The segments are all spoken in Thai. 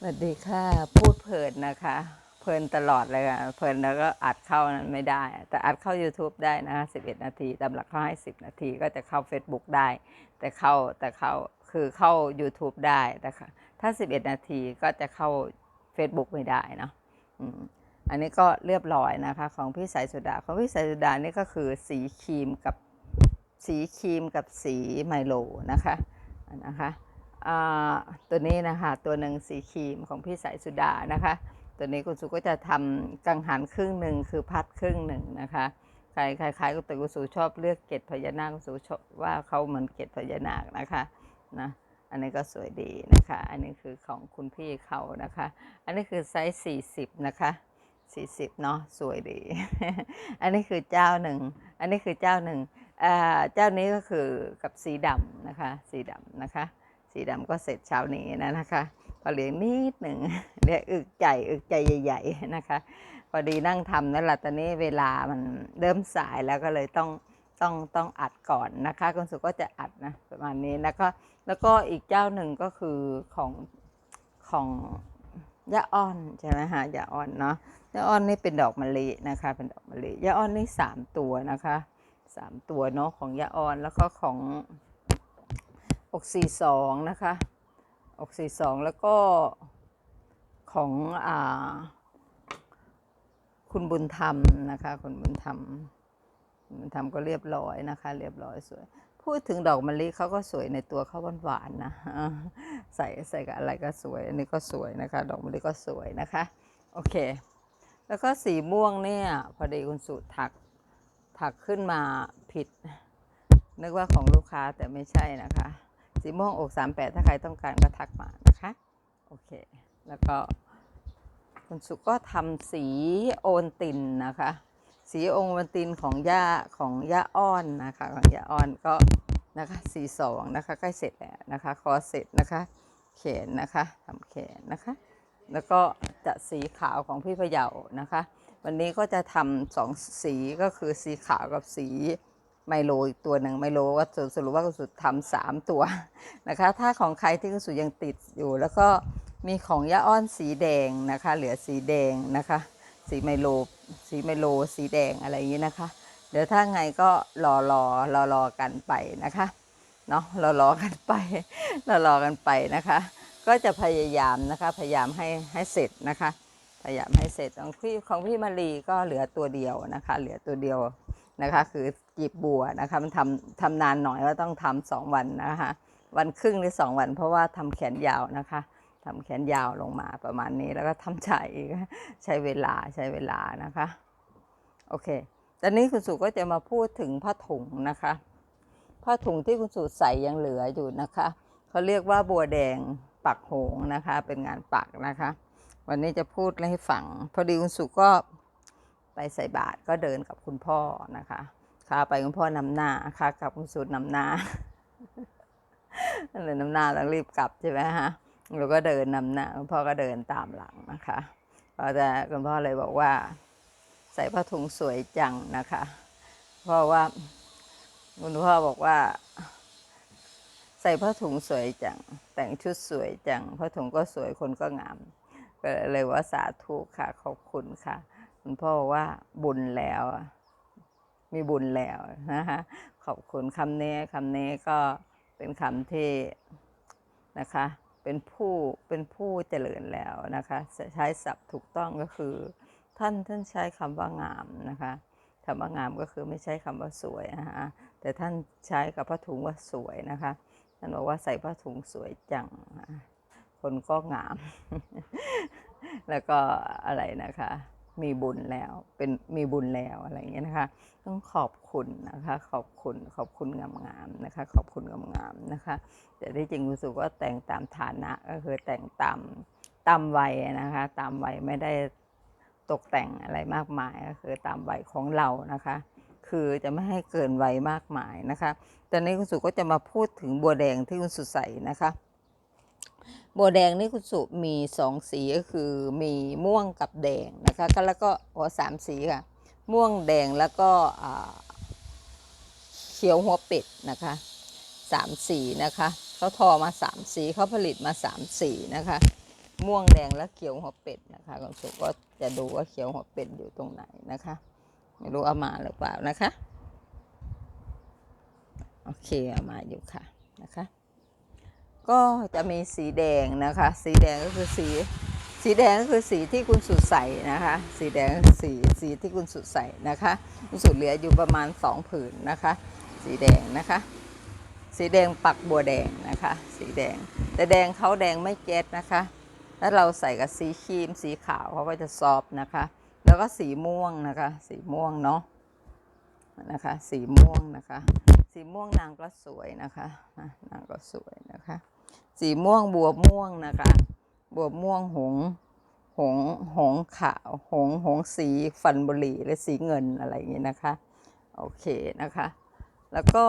สวัสดีค่ะ พูดเพลินนะคะ เพลินตลอดเลยค่ะเพลินแล้วก็อัดเข้านั้นไม่ได้ แต่อัดเข้า YouTube ได้นะคะ11 นาทีตามหลักเขาให้ 10 นาทีก็จะเข้า Facebook ได้ แต่เข้าแต่เข้าคือเข้า YouTube ได้แต่ถ้า 11 นาทีก็จะเข้า Facebook ไม่ได้นะอันนี้ก็เรียบร้อยนะคะ ของพี่สายสุดาของพี่สายสุดานี่ก็คือสีครีมกับสีครีมกับสีไมโลนะคะนะคะ ตัวนี้นะคะตัวหนึ่งสีครีมของพี่สายสุดานะคะ ตัวนี้คุณสุก็จะทำกังหันครึ่งหนึ่งคือพัดครึ่งหนึ่งนะคะใครใครใครก็แต่คุณสุชอบเลือกเกตพญานาคคุณสุชอบว่าเขาเหมือนเกตพญานาคนะคะนะอันนี้ก็สวยดีนะคะ อันนี้คือของคุณพี่เขานะคะ อันนี้คือไซส์40 นะคะ 40 เนาะสวยดี อันนี้คือเจ้าหนึ่ง อันนี้คือเจ้าหนึ่งเจ้านี้ก็คือกับสีดำนะคะ สีดำนะคะ สีดำก็เสร็จเช้านี้นะนะคะพอเหลือนิดหนึ่งเรียกอึกใจอึกใจใหญ่ ๆนะคะพอดีนั่งทำนั่นแหละตอนนี้เวลามันเริ่มสายแล้วก็เลยต้องต้องต้องอัดก่อนนะคะคุณสุก็จะอัดนะประมาณนี้แล้วก็แล้วก็อีกเจ้าหนึ่งก็คือของของยาอ้อนใช่ไหมฮะยาอ้อนเนาะยาอ้อนนี่เป็นดอกมะลินะคะเป็นดอกมะลิยาอ้อนนี่สามตัวนะคะสามตัวเนาะของยาอ้อนแล้วก็ของ อกสี่สองนะคะอกสี่สองแล้วก็ของอ่าคุณบุญธรรมนะคะคุณบุญธรรมบุญธรรมก็เรียบร้อยนะคะ เรียบร้อยสวย พูดถึงดอกมะลิเขาก็สวยในตัวเขาหวานๆนะใส่ใส่กับอะไรก็สวย อันนี้ก็สวยนะคะ ดอกมะลิก็สวยนะคะ โอเค แล้วก็สีม่วงเนี่ยพอดีคุณสุถักถักขึ้นมาผิด นึกว่าของลูกค้าแต่ไม่ใช่นะคะ สีม่วงอก38ถ้าใครต้องการก็ทักมานะคะ โอเค แล้วก็คุณสุก็ทำสีโอนตินนะคะ สีโอนตินของย่าของย่าอ้อนนะคะ ของย่าอ้อนก็นะคะสีสองนะคะใกล้เสร็จแล้วนะคะคอเสร็จนะคะแขนนะคะทำแขนนะคะ แล้วก็จะสีขาวของพี่พะเยานะคะ วันนี้ก็จะทำสองสีก็คือสีขาวกับสี ไมโลอีกตัวหนึ่งไมโลว่าสรุปว่าคุณสุดทำสามตัวนะคะ ถ้าของใครที่คุณสุดยังติดอยู่ แล้วก็มีของยาอ้อนสีแดงนะคะ เหลือสีแดงนะคะ สีไมโลสีไมโลสีแดงอะไรอย่างนี้นะคะ เดี๋ยวถ้าไงก็รอรอรอรอกันไปนะคะเนาะรอรอกันไปรอรอกันไปนะคะ ก็จะพยายามนะคะพยายามให้ให้เสร็จนะคะพยายามให้เสร็จของพี่ของพี่มารีก็เหลือตัวเดียวนะคะ เหลือตัวเดียว นะคะคือจีบบัวนะคะมันทำทำนานหน่อยก็ต้องทำสองวันนะคะวันครึ่งหรือสองวัน เพราะว่าทำแขนยาวนะคะทำแขนยาวลงมาประมาณนี้แล้วก็ทำใจอีกใช้เวลาใช้เวลานะคะโอเคตอนนี้คุณสุก็จะมาพูดถึงผ้าถุงนะคะผ้าถุงที่คุณสุใส่ยังเหลืออยู่นะคะเขาเรียกว่าบัวแดงปักหงนะคะเป็นงานปักนะคะ วันนี้จะพูดให้ฟังพอดีคุณสุก็ ไปใส่บาตรก็เดินกับคุณพ่อนะคะขาไปคุณพ่อนำหน้าค่ะกับคุณสุดนำหน้าเลยนำหน้าต้องรีบกลับใช่ไหมฮะเราก็เดินนำหน้าคุณพ่อก็เดินตามหลังนะคะพอจะคุณพ่อเลยบอกว่า ใส่ผ้าถุงสวยจังนะคะเพราะว่าคุณพ่อบอกว่า ใส่ผ้าถุงสวยจัง แต่งชุดสวยจังผ้าถุงก็สวยคนก็งามก็เลยว่าสาธุค่ะขอบคุณค่ะ คุณพ่อว่าบุญแล้วมีบุญแล้วนะคะขอบคุณคำนี้คำนี้ก็เป็นคำที่นะคะ เป็นผู้เป็นผู้เจริญแล้วนะคะใช้ศัพท์ถูกต้องก็คือ ท่านท่านใช้คำว่างามนะคะคำว่างามก็คือไม่ใช่คำว่าสวยนะคะแต่ท่านใช้กับผ้าถุงว่าสวยนะคะท่านบอกว่าใส่ผ้าถุงสวยจังคนก็งาม แล้วก็อะไรนะคะ มีบุญแล้ว เป็นมีบุญแล้วอะไรอย่างเงี้ยนะคะ ต้องขอบคุณนะคะ ขอบคุณขอบคุณงามๆนะคะ ขอบคุณงามๆนะคะ แต่ที่จริงรู้สึกว่าแต่งตามฐานะก็คือแต่งตามตามวัยนะคะ ตามวัยไม่ได้ตกแต่งอะไรมากมายก็คือตามวัยของเรานะคะ คือจะไม่ให้เกินวัยมากมายนะคะตอนนี้คุณสุก็จะมาพูดถึงบัวแดงที่คุณสุใส่นะคะ บัวแดงนี่คุณสุมีสองสีก็คือมีม่วงกับแดงนะคะแล้วก็อ๋อสามสีค่ะ ม่วงแดงแล้วก็เขียวหัวเป็ดนะคะสามสีนะคะเขาทอมาสามสีเขาผลิตมาสามสีนะคะ ม่วงแดงและเขียวหัวเป็ดนะคะคุณสุก็จะดูว่าเขียวหัวเป็ดอยู่ตรงไหนนะคะไม่รู้เอามาหรือเปล่านะคะ โอเคเอามาอยู่ค่ะนะคะ ก็จะมีสีแดงนะคะ สีแดงก็คือสี สีแดงก็คือสีที่คุณสุดใส่นะคะ สีแดงสีสีที่คุณสุดใส่นะคะคุณสุดเหลืออยู่ประมาณสองผืนนะคะ สีแดงนะคะ สีแดงปักบัวแดงนะคะ สีแดง แต่แดงเขาแดงไม่เก็ตนะคะแล้วเราใส่กับสีครีมสีขาวเขาก็จะซอฟนะคะ แล้วก็สีม่วงนะคะ สีม่วงเนาะนะคะ สีม่วงนะคะ สีม่วงนางก็สวยนะคะนางก็สวยนะคะ สีม่วงบัวม่วงนะคะบัวม่วงหงหงหงขาวหงหงสีฟันบุหรี่และสีเงินอะไรอย่างนี้นะคะ โอเคนะคะ แล้วก็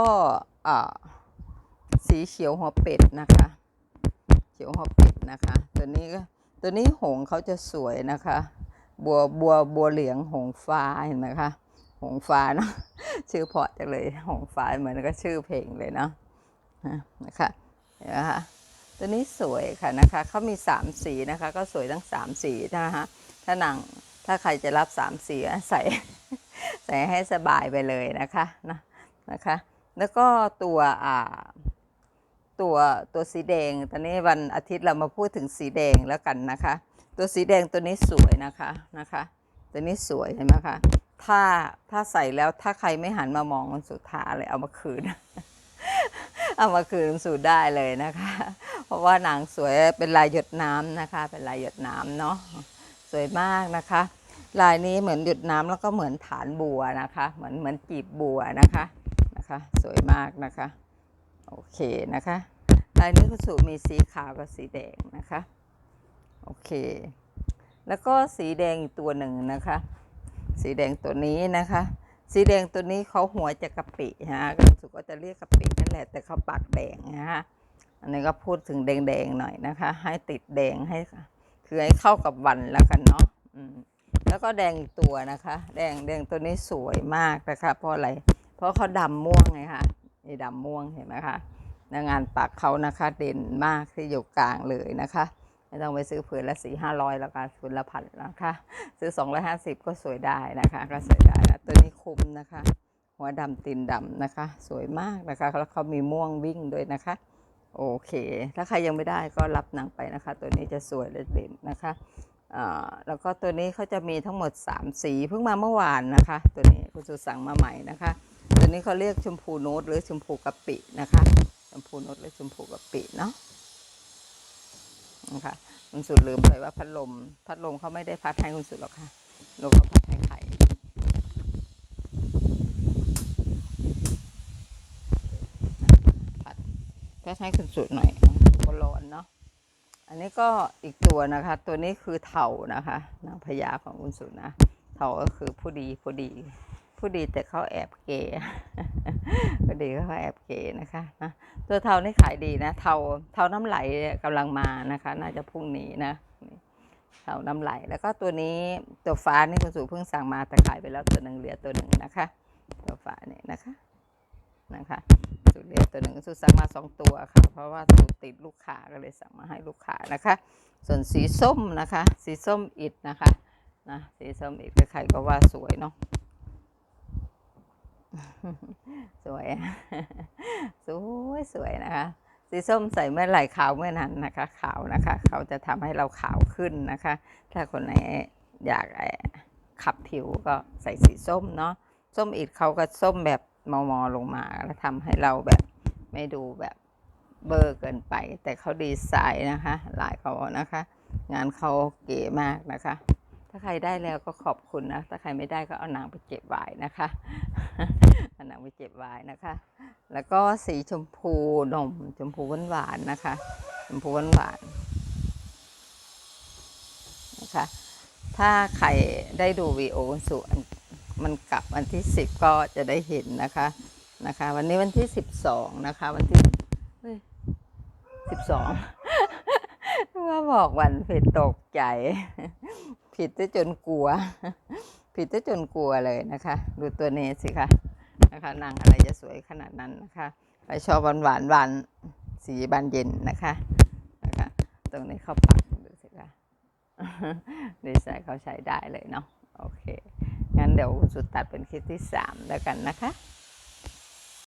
อ่าสีเขียวหัวเป็ดนะคะ เขียวหัวเป็ดนะคะ ตัวนี้ก็ตัวนี้หงเขาจะสวยนะคะ บัวบัวบัวเหลืองหงฟ้าเห็นไหมคะหงฟ้าเนาะชื่อเพราะจังเลยหงฟ้าเหมือนก็ชื่อเพลงเลยเนาะนะคะเห็นไหมคะ ตัวนี้สวยค่ะนะคะเขามีสามสีนะคะ ก็สวยทั้งสามสีนะคะถ้าหนังถ้าใครจะรับสามสีใส่ใส่ให้สบายไปเลยนะคะนะนะคะ แล้วก็ตัวอ่าตัวตัวสีแดง ตอนนี้วันอาทิตย์เรามาพูดถึงสีแดงแล้วกันนะคะ ตัวสีแดงตัวนี้สวยนะคะนะคะ ตัวนี้สวยเห็นไหมคะถ้าถ้าใส่แล้วถ้าใครไม่หันมามองมันสุดท้ายเลยเอามาคืน เอามาคืนสู่ได้เลยนะคะ เพราะว่าหนังสวยเป็นลายหยดน้ำนะคะ เป็นลายหยดน้ำเนาะสวยมากนะคะ ลายนี้เหมือนหยดน้ำแล้วก็เหมือนฐานบัวนะคะ เหมือนเหมือนจีบบัวนะคะนะคะ สวยมากนะคะ โอเคนะคะ ลายนี้ก็สูมีสีขาวกับสีแดงนะคะ โอเค แล้วก็สีแดงอีกตัวหนึ่งนะคะ สีแดงตัวนี้นะคะสีแดงตัวนี้เขาหัวจะกะปิฮะก็สุก็จะเรียกกะปินั่นแหละแต่เขาปากแดงนะฮะ อันนี้ก็พูดถึงแดงๆหน่อยนะคะ ให้ติดแดงให้คือให้เข้ากับวันแล้วกันเนาะแล้วก็แดงอีกตัวนะคะ แดงแดงตัวนี้สวยมากนะคะเพราะอะไร เพราะเขาดำม่วงไงคะนี่ดำม่วงเห็นไหมคะแล้วงานปักเขานะคะเด่นมากที่อยู่กลางเลยนะคะไม่ต้องไปซื้อผืนละสี่ห้าร้อยแล้วกันผืนละพันนะคะ ซื้อสองร้อยห้าสิบก็สวยได้นะคะ ก็สวยได้นะตัวนี้คุ้มนะคะ หัวดำตีนดำนะคะ สวยมากนะคะ แล้วเขามีม่วงวิ่งด้วยนะคะ โอเค ถ้าใครยังไม่ได้ก็รับหนังไปนะคะ ตัวนี้จะสวยและเด่นนะคะอ่าแล้วก็ตัวนี้เขาจะมีทั้งหมด 3 สีเพิ่งมาเมื่อวานนะคะ ตัวนี้คุณสุสั่งมาใหม่นะคะ ตัวนี้เขาเรียกชมพูโน้ตหรือชมพูกะปินะคะ ชมพูโน้ตหรือชมพูกะปิเนาะนะคะคุณสุดลืมไปว่าพัดลม พัดลมเขาไม่ได้พัดให้คุณสุดหรอกค่ะลมเขาพัดให้ไข่พัด พัดให้คุณสุดหน่อยก็ร้อนเนาะอันนี้ก็อีกตัวนะคะ ตัวนี้คือเถานะคะนางพญาของคุณสุนะเถาก็คือผู้ดีผู้ดี ผู้ดีแต่เขาแอบเกย์ผู้ดีเขาแอบเกย์นะคะนะตัวเทานี่ขายดีนะเทาเทาน้ำไหลกำลังมานะคะ น่าจะพรุ่งนี้นะเทาน้ำไหลแล้วก็ตัวนี้ตัวฟ้านี่คุณสุเพิ่งสั่งมาแต่ขายไปแล้วตัวหนึ่งเหลือตัวหนึ่งนะคะ ตัวฟ้าเนี่ยนะคะนะคะ สูตรเลือตัวหนึ่งสูตรสั่งมาสองตัวค่ะ เพราะว่าสูตรติดลูกค้าก็เลยสั่งมาให้ลูกค้านะคะ ส่วนสีส้มนะคะ สีส้มอิดนะคะนะสีส้มอิดใครก็ว่าสวยเนาะสวยสวยสวยนะคะ สีส้มใส่เมื่อไหร่ขาวเมื่อนั้นนะคะ ขาวนะคะเขาจะทำให้เราขาวขึ้นนะคะ ถ้าคนไหนอยากเอ่อขับผิวก็ใส่สีส้มเนาะส้มอิดเขาก็ส้มแบบ มอมอลงมาแล้วทำให้เราแบบไม่ดูแบบเบอร์เกินไป แต่เขาดีไซน์นะคะลายเขานะคะ งานเขาเก๋มากนะคะ ถ้าใครได้แล้วก็ขอบคุณนะ ถ้าใครไม่ได้ก็เอาหนังไปเก็บไว้นะคะเอาหนังไปเก็บไว้นะคะ แล้วก็สีชมพูนมชมพูหวานๆนะคะ ชมพูหวานๆนะคะ ถ้าใครได้ดูวีโอสุอัน มันกลับวันที่สิบก็จะได้เห็นนะคะนะคะ วันนี้วันที่สิบสองนะคะ วันที่สิบสองว่าบอกวันผิดตกใจ ผิดซะจนกลัว ผิดซะจนกลัวเลยนะคะ ดูตัวนี้สิคะนะคะนางอะไรจะสวยขนาดนั้นนะคะใครชอบหวานหวานหวานสีบานเย็นนะคะนะคะ ตรงนี้เข้าปักดูสิคะดีไซน์เขาใช้ได้เลยเนาะ งั้นเดี๋ยวคุณสุดตัดเป็นคลิปที่สามแล้วกันนะคะ